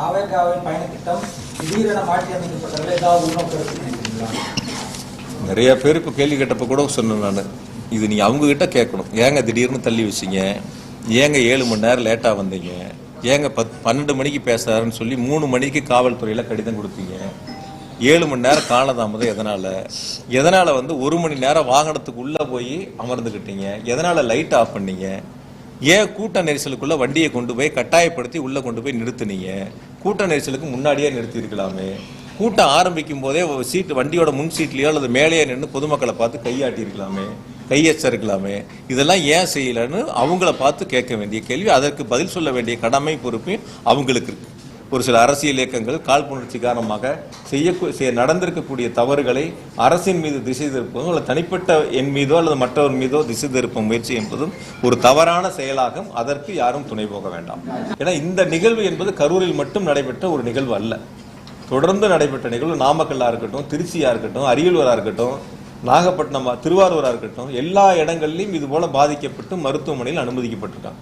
தாவேகாவின் பயணத்திட்டம் திடீரென மாற்றி அமைக்கப்பட்டதில் ஏதாவது உள்நோக்கம் நிறைய பேர் இப்போ கேள்வி கேட்டப்ப கூட சொன்னேன் நான். இது நீ அவங்க கிட்ட கேட்கணும். ஏங்க திடீர்னு தள்ளி வச்சிங்க? ஏங்க ஏழு மணி நேரம் லேட்டாக வந்தீங்க? ஏங்க பத் பன்னெண்டு மணிக்கு பேசுறாருன்னு சொல்லி மூணு மணிக்கு காவல்துறையில் கடிதம் கொடுத்தீங்க? ஏழு மணி நேரம் காலதாமதம் எதனால? எதனால வந்து ஒரு மணி நேரம் வாகனத்துக்கு உள்ளே போய் அமர்ந்துக்கிட்டீங்க எதனால லைட் ஆஃப் பண்ணீங்க? ஏன் கூட்ட நெரிசலுக்குள்ள வண்டியை கொண்டு போய் கட்டாயப்படுத்தி உள்ளே கொண்டு போய் நிறுத்துனீங்க? கூட்ட நெரிசலுக்கு முன்னாடியே நிறுத்தி இருக்கலாமே கூட்டம் ஆரம்பிக்கும் போதே சீட்டு வண்டியோட முன் சீட்லேயோ அல்லது மேலேயே நின்று பொதுமக்களை பார்த்து கையாட்டி இருக்கலாமே இதெல்லாம் ஏன் செய்யலைன்னு அவங்கள பார்த்து கேட்க வேண்டிய கேள்வி அதற்கு பதில் சொல்ல வேண்டிய கடமை பொறுப்பு அவங்களுக்கு இருக்குது ஒரு சில அரசியல் இயக்கங்கள் காழ்ப்புணர்ச்சி காரணமாக செய்ய செய்ய- நடந்திருக்கக்கூடிய தவறுகளை அரசின் மீது திசை திருப்பதும் அல்லது தனிப்பட்ட என் மீதோ அல்லது மற்றவர் மீதோ திசை திருப்பும் முயற்சி என்பதும் ஒரு தவறான செயலாகும். அதற்கு யாரும் துணை போக வேண்டாம். ஏன்னா இந்த நிகழ்வு என்பது கரூரில் மட்டும் நடைபெற்ற ஒரு நிகழ்வு அல்ல. தொடர்ந்து நடைபெற்ற நிகழ்வு நாமக்கல்லாக இருக்கட்டும் திருச்சியாக இருக்கட்டும் அரியலூராக இருக்கட்டும் நாகப்பட்டினம் திருவாரூராக இருக்கட்டும் எல்லா இடங்கள்லையும் இது போல பாதிக்கப்பட்டு மருத்துவமனையில் அனுமதிக்கப்பட்டிருக்காங்க.